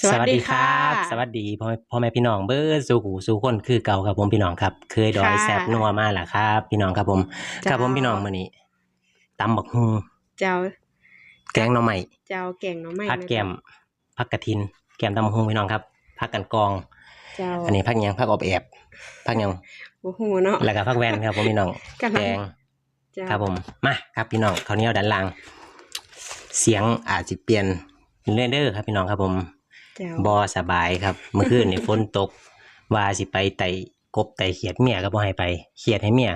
สวัสดีครับ สวัสดีพ่อพ่อแม่พี่น้องเบิร์ดสู่หูสู่คนคือเก่าครับผมพี่น้องครับ เคยดอยค่ะแซบนัวมาแล้วครับ พี่น้องครับผมจ้าครับผมพี่น้องมื้อนี้ตำบักฮุงเจ้า แกงหน่อไม้เจ้าแก่งหน้องไม้ผักแกมผักกระทิน แกมตำบักฮุงพี่น้องครับผักกันกองเจ้าอันนี้ผักหยังผักอบแอบผักหยังโอ้โหเนาะแล้วก็ผักแวนครับผมพี่น้องกำลังแกงเจ้าครับผมมาครับพี่น้องเขาวเหนี้ยวดันล่าง เสียงอาจจะเปลี่ยนเรื่อยเด้อครับพี่น้องครับผมเจ้าบอสบายครับ เมื่อคืนนี่ฝนตก ว่าสิไปไต่กบไต่เขียดเมียก็บ่ให้ไปเขียดให้เมีย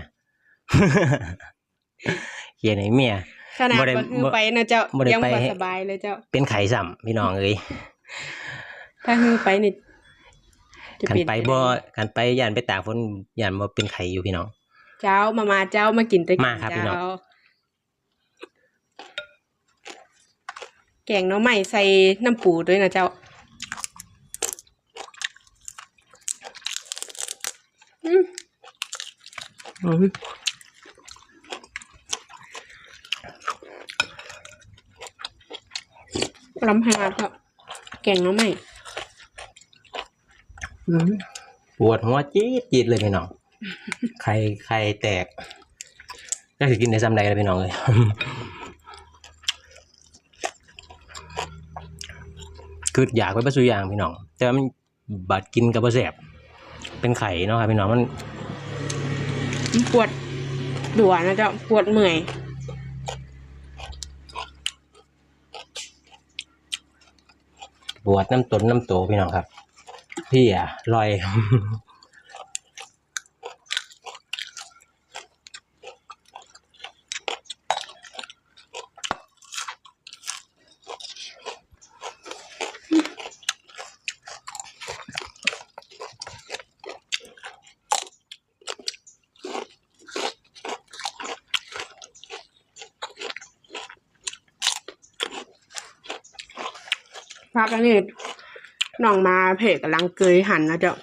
เขียดให้เมียขนาดบ่ได้บ่คือบ่ไปนะเจ้าบ่ได้ยังไปบ่ให้สบายเลยเจ้า เป็นไข่ซ้ำพี่น้องเอ้ยถ้าคือไปนี่จะกันเปลี่ยนไปบ่กันไปย่านไปตากฝนย่านบ่เป็นไข่อยู่พี่น้อง เจ้ามามาเจ้ามากินตะกิมาครับพี่น้องเจ้าแกงหน้องใหม่ใส่น้ำปูด้วยนะเจ้าอืม ล้ำขนาดครับ แกงหน้องใหม่ปวดหัวจี๊ดจี๊ดเลยพี่น้องไข่ไข่แตกก็สิกินได้ซ้ำใดเลยพี่น้องเอ้ยคืออยากไปประสุอย่างพี่น้อง แต่ว่ามันบัดกินกับบ่แสบเป็นไข่เนาะครับพี่น้องมัน ปวดดัวนะเจ้าปวดเมื่อยปวดน้ำตนน้ำโตพี่น้องครับ พี่อะลอย พักอันนี้น้องมาเพจกำลังเกยหันนะเจ้า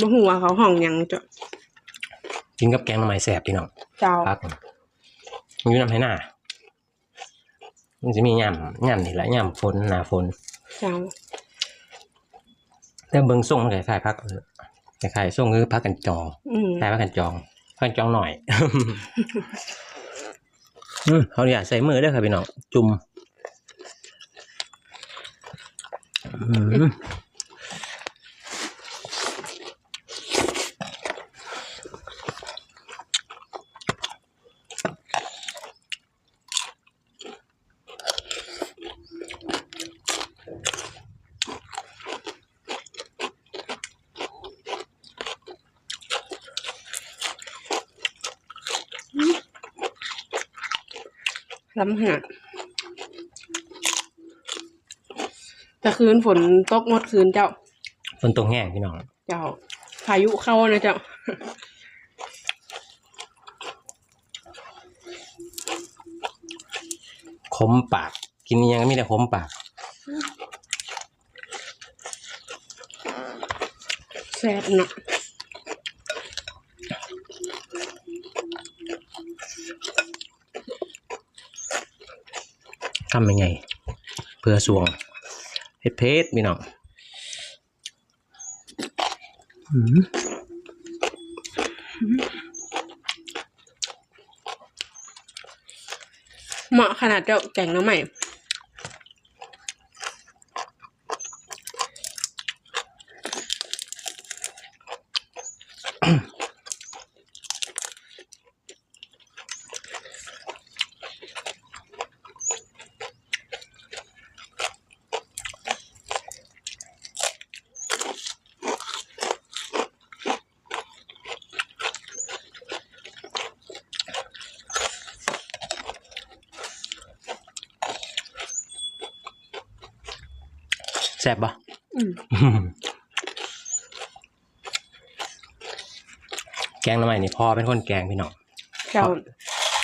บ่หัวาเขาห้องหยังเจ้ากินกับแกงหน่อไม้แสบพี่น้องเจ้าพักมันอยู่น้ำให้หน้ามันจะมีย่ำย่ำนี่แหละย่ำฝนหนาฝนเจ้าแต่เบิ้งส่งมันคล้ายๆพักคล้ายๆส่งคือพักกันจองอืมคล้ายพักกันจองพักกันจองหน่อยอืมเขาอยากใส่มือเด้วยครับพี่น้องจุ่ม อืมล้ำขนาด แต่คืนฝนตกหมดคืนเจ้า ฝนตกแห้งพี่น้อง เจ้า พายุเข้านะเจ้า ขมปาก กินอิหยังก็มีแต่ขมปาก แซ่บเนาะทำยังไง เพื่อสวง เฮ็ดเพชรพี่น้องอืมเหมาะขนาดเจ้าแกงหน้ำใหม่ แซ่บปะอืมแกงหน้ำใหม่นี่พ่อเป็นคนแกงพี่น้องเจ้า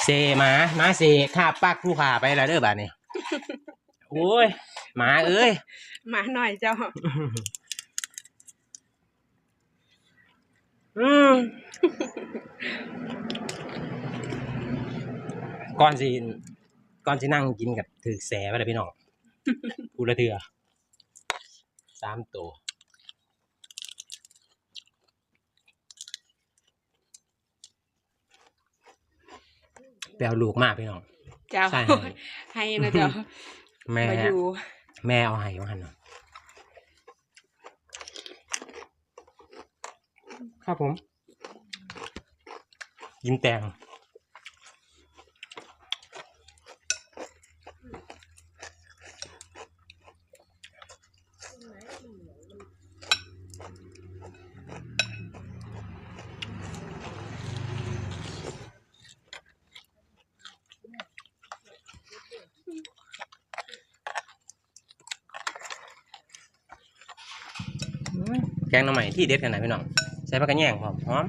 เซมามาเซข้าปักผู้ขาไปแล้วเด้อบาดนี้โอ้ยหมาเอ้ยมาหน่อยเจ้า อืมก่อนสิก่อนสินั่งกินกับถือแสไปเลยพี่น้องกูละเถือ สามตัวแปลลูกมากพี่น้องเจ้าใช่ให้นะเจ้าแม่มาอยู่แม่เอาให้มาหันเนาะครับผม ยิ้มแตง แกงหน้ำใหม่ที่เด็ดขนาดพี่น้องใส่ผักกระแยงพร้อมหอม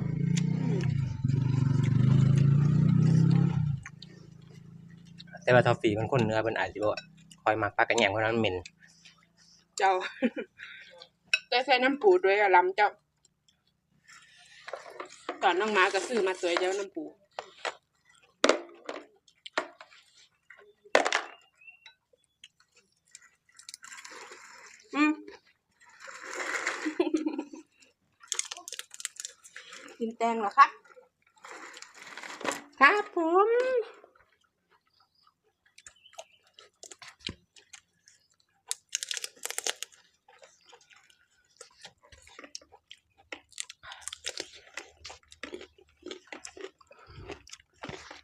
แต่ว่าทอฟฟี่มันคนเนื้อเป็นอาจจะบ่คอยมักผักกระแยงเพราะนั้นมันเหม็นเจ้า ได้ใส่น้ำปูด้วยอะลำเจ้า ตอนน้องหมาก็ซื้อมาตัวเจ้าน้ำปู อืม กินแตงเหรอครับ ครับผม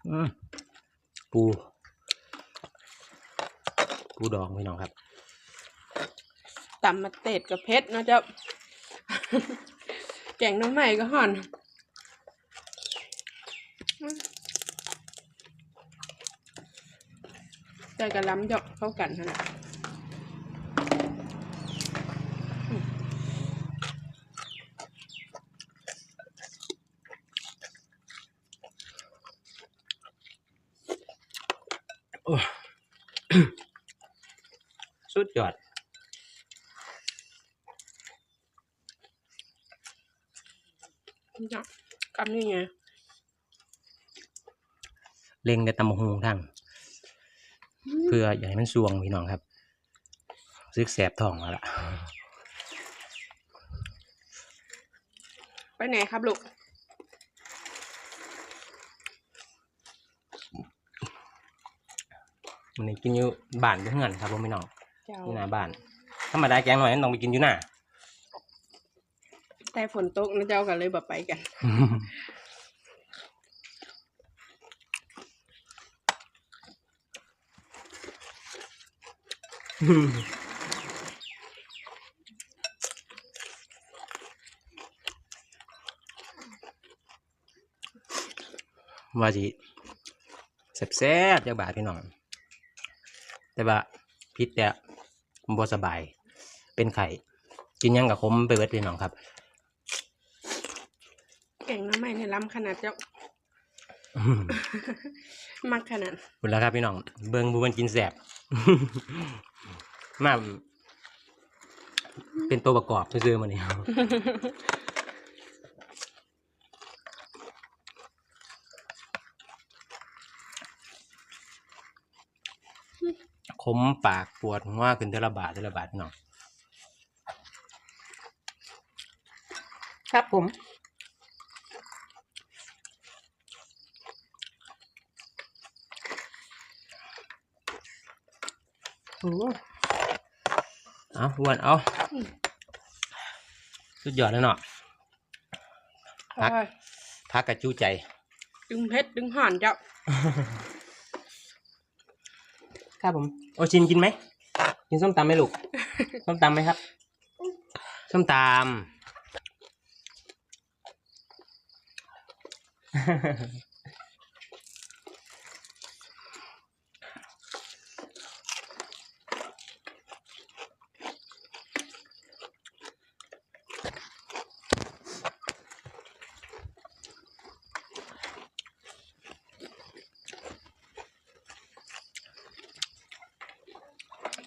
อืมปู ปูดองพี่น้องครับตำมาเตดกับเพชรเนาะเจ้าแกงน้ำใหม่ก็ห่อน ใจกระล้ำเจาะเข้ากันขนาดโอ้สุดยอดเจ้ากับนี่ไง เล็งแต่ตำบักหงทั้ง เพื่ออย่าให้มันสวงพี่น้องครับซึกแสบท้องแล้วล่ะ ไปไหนครับลูกมันนี้กินอยู่บ้านเพื่อนครับผมพี่น้องเจ้าอยู่หน้าบ้านธรรมดาแกงหน่อยมันต้องไปกินอยู่หน้าแต่ฝนตกนะเจ้ากันเลยแบบไปกัน ว่าสิแซ่บๆจากบาทพี่น้อง แต่ว่าพิษแต่บ่สบาย เป็นไข่ กินหยังกับคมไปเวทพี่น้องครับแกงน้ำใหม่เนี่ยล้ำขนาดเจ้ามักขนาดหมดแล้วครับพี่น้อง เบิงบูมันกินแสบ มาเป็นตัวประกอบซื้อๆมาเนี่ยขมปากปวดหัวขึ้นเทอละบาทเทอละบาทพี่น้องครับผมโอ้ เอาอ้วนเอาอืมสุดยอดเลยเนาะพักโอ้ยพักกระจู้ใจ ดึงเพชรดึงห่อนเจ้าครับผม โอชินกินไหม กินส้มตำไหมลูก ส้มตำไหมครับ ส้มตำ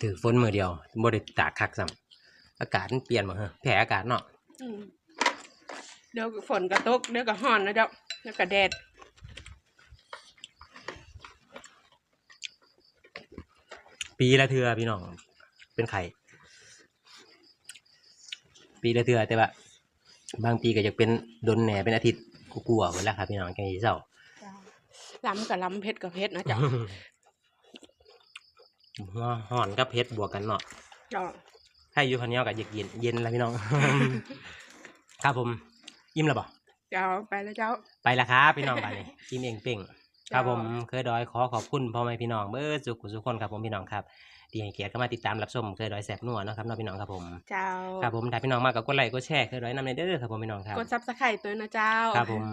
ถือฝนมือเดียวบ่ได้ตากคักซ้ำอากาศมันเปลี่ยนหมดเหรอแผลอากาศเนาะอืมเดี๋ยวฝนกระตกเดี๋ยวก็ห่อนนะเจ้าเดี๋ยวก็แดดปีละเทือพี่น้อง เป็นไข่ปีละเทื่อแต่ว่าบางปีก็จะเป็นโดนแหน่เป็นอาทิตย์กูกลัวหมดแล้วครับพี่น้องแกงขี้เศร้า ล้ำกับล้ำเผ็ดกับเผ็ดนะจ๊ะ ห่อนกับเพชรบวกกันเนาะเจ้าให้อยู่คนเดียวกับเย็นเย็นแล้วพี่น้อง ครับผม ยิ้มแล้วบ่เจ้าไปแล้วเจ้า ไปละครับพี่น้องไปนี่กินเองเป่ง ครับผมจ้าเคยดอยขอขอบคุณพ่อแม่พี่น้องเบอร์สุขุสุขคนครับผมพี่น้องครับที่ให้เกียรติเข้ามาติดตามรับชมเคยดอยแสบนัวเนาะครับน้องพี่น้องครับผม เจ้า ครับผมถ้าพี่น้องมากก็กดไลค์กดแชร์เคยดอยนำในเด้อครับผมพี่น้องครับ กดซับสไครต์ตัวนะเจ้า ครับผม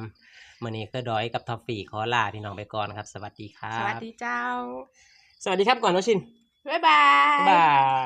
มื่อนี้เคยดอยกับท็อฟฟี่ขอลาพี่น้องไปก่อนครับ สวัสดีครับ สวัสดีเจ้า สวัสดีครับก่อนน้องชิน บ๊ายบาย บ๊ายบาย